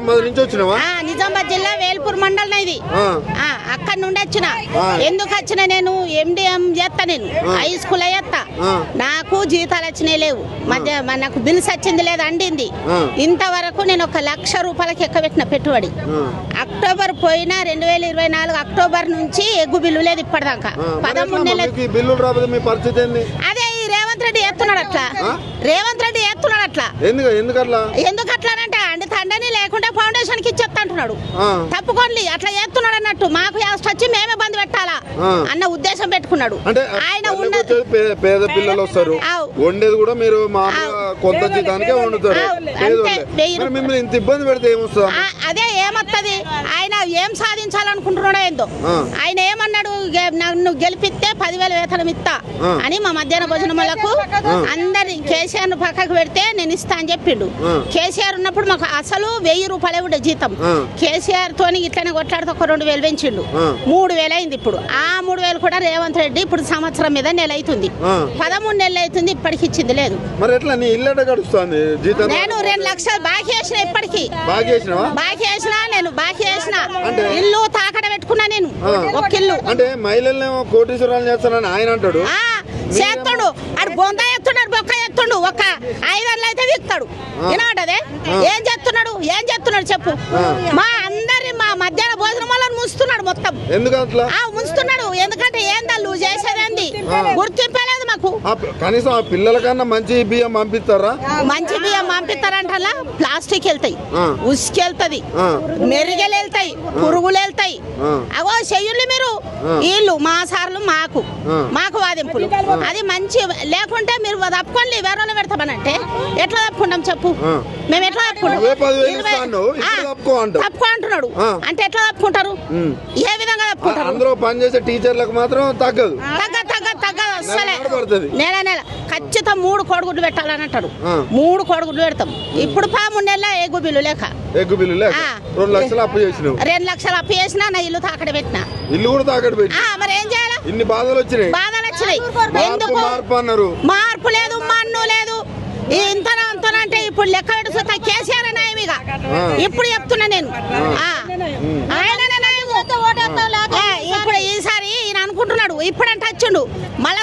నిజామాబాద్ నుంచి వచ్చినావా? ఆ, నిజామాబాద్ జిల్లా వేల్పూర్ మండలం ఇది. అక్కడ నుండి వచ్చిన. ఎందుకు వచ్చిన నేను ఎండిఎం చేస్తా నేను. హై స్కూల్ ఆ. నాకు జీతాలు వచ్చినాయి లేవు. మధ్య నాకు బిల్స్ వచ్చింది లేదు అండింది. ఇంతవరకు నేను ఒక లక్ష రూపాయలకి ఎక్కబెట్టిన పెట్టుబడి. అక్టోబర్ పోయిన రెండు వేల ఇరవై నాలుగు అక్టోబర్ నుంచి ఎగ్గు బిల్లు లేదు ఇప్పటిదాకా. పదమూడు నెలలు అదే ఈ రేవంత్ రెడ్డి ఎత్తున్నాడు అట్లా? రేవంత్ రెడ్డి ఎత్తున్నాడు అట్లా ఎందుకు ఎందుకట్లా అంటున్నాడు. తప్పుకోండి అట్లా చేస్తున్నాడు అన్నట్టు. మాకు వచ్చి మేమే బంద్ పెట్టాలా. అన్న ఉద్దేశం పెట్టుకున్నాడు. అంటే ఆయన పేద పిల్లలు వస్తారు. వండేది కూడా మీరు కొంత జీతానికే వండుతారు. మిమ్మల్ని ఇంత ఇబ్బంది పెడితే ఏమొస్తుందా? అదే ఏమత్తది? ఆయన ఏం సాధించాలనుకుంటున్నాడో ఏందో. ఆయన ఏమన్నాడు నన్ను గెలిపిస్తే పదివేల వేతనం ఇస్తా. అని మా మధ్యాహ్న భోజనములకు అందరి కేసీఆర్ను పక్కకు పెడితే నేను ఇస్తా అని చెప్పిండు. కేసీఆర్ ఉన్నప్పుడు మాకు అసలు వెయ్యి రూపాయలే ఉండే జీతం. కేసీఆర్ తోని ఇట్లనే కొట్లాడితే ఒక రెండు వేలు పెంచిండు. మూడు వేలు అయింది ఇప్పుడు ఆ మూడు వేలు కూడా రేవంత్ రెడ్డి ఇప్పుడు సంవత్సరం మీద నెల అవుతుంది. పదమూడు నెలలు అవుతుంది ఇప్పటికి ఇచ్చింది లేదు మరి ఎట్లా నీ ఇల్లు ఎట్లా గడుస్తుంది జీతం నేను రెండు లక్షలు బాకీ వేసిన ఇప్పటికి బాగా నేను బాకీ అంటే? ఇల్లు తాకడ పెట్టుకున్నా నేను. ఒక ఇల్లు. అంటే మహిళలనేమో కోటీశ్వరాలు చేస్తానని ఆయన అంటాడు. చేస్తుండు. ఆడు బొంద ఎత్తున్నాడు బొక్క ఎత్తుండు. ఒక ఐదర్లు అయితే విక్తాడు వినబడ్డదే? ఏం చేస్తున్నాడు? ఏం చేస్తున్నాడు చెప్పు. మా అందరి మా మధ్యాహ్న భోజనం వాళ్ళని ముంచుతున్నాడు మొత్తం. ముంచుతున్నాడు. ఎందుకంటే ఏందా నువ్వు చేసేదేంది? గుర్తింపలేదు మాకు. కనీసం ఆ పిల్లల కన్నా మంచి బియ్యం పంపిస్తారా? మంచి బియ్యం పంపిస్తారంటలా ప్లాస్టిక్ వెళ్తాయి. ఆ. ఉసుకు వెళ్తాయి ఆ. మెరుగలు వెళ్తాయి. పురుగులు వెళ్తాయి. అవో చెయ్యుళ్ళు మీరు. వీళ్ళు మా సార్లు మాకు. మాకు వాదింపులు. అది మంచి లేకుంటే మీరు తప్పుకోండి. వేరే పెడతామనంటే ఎట్లా తప్పుకుంటాం చెప్పు. మేము ఎట్లా తప్పుకుంటాం? తప్పుకో అంటున్నాడు. అంటే ఎట్లా తప్పుకుంటారు. ఏ విధంగా తప్పుకుంటారు? అందరూ పనిచేసే టీచర్లకు మాత్రం తగ్గదు. తగ్గ తగ్గ తగ్గ అస్సలే. నెల పడుతుంది. నెల నెల. ఖచ్చితం మూడు కోడిగుడ్లు పెట్టాలని అంటారు ఆ. మూడు కోడిగుడ్లు పెడతాం. ఇప్పుడు పా మూడు నెలల ఎగ్గు బిల్లు లేక. ఎగ్గు బిల్లు లేక. రెండు లక్షలు అప్పు చేసినావు. రెండు లక్షలు అప్పు చేసినా నా ఇల్లు తాకడ పెట్టినా. ఇల్లు కూడా ఆ, మరి ఏం చేయాలి? ఇన్ని బాధలు వచ్చినాయి. బాధలు వచ్చినాయి. మార్పు ఎందుకు? మార్పు అన్నారు. మార్పు లేదు మన్ను లేదు. ఇంతన అంతనంటే ఇప్పుడు లెక్క చూస్తా కేసీఆర్ నాయమిగా. ఇప్పుడు చెప్తున్నా నేను. ఆయననే ఇప్పుడు ఈసారి ఈయన అనుకుంటున్నాడు. ఇప్పుడంటే వచ్చిండు. మళ్ళా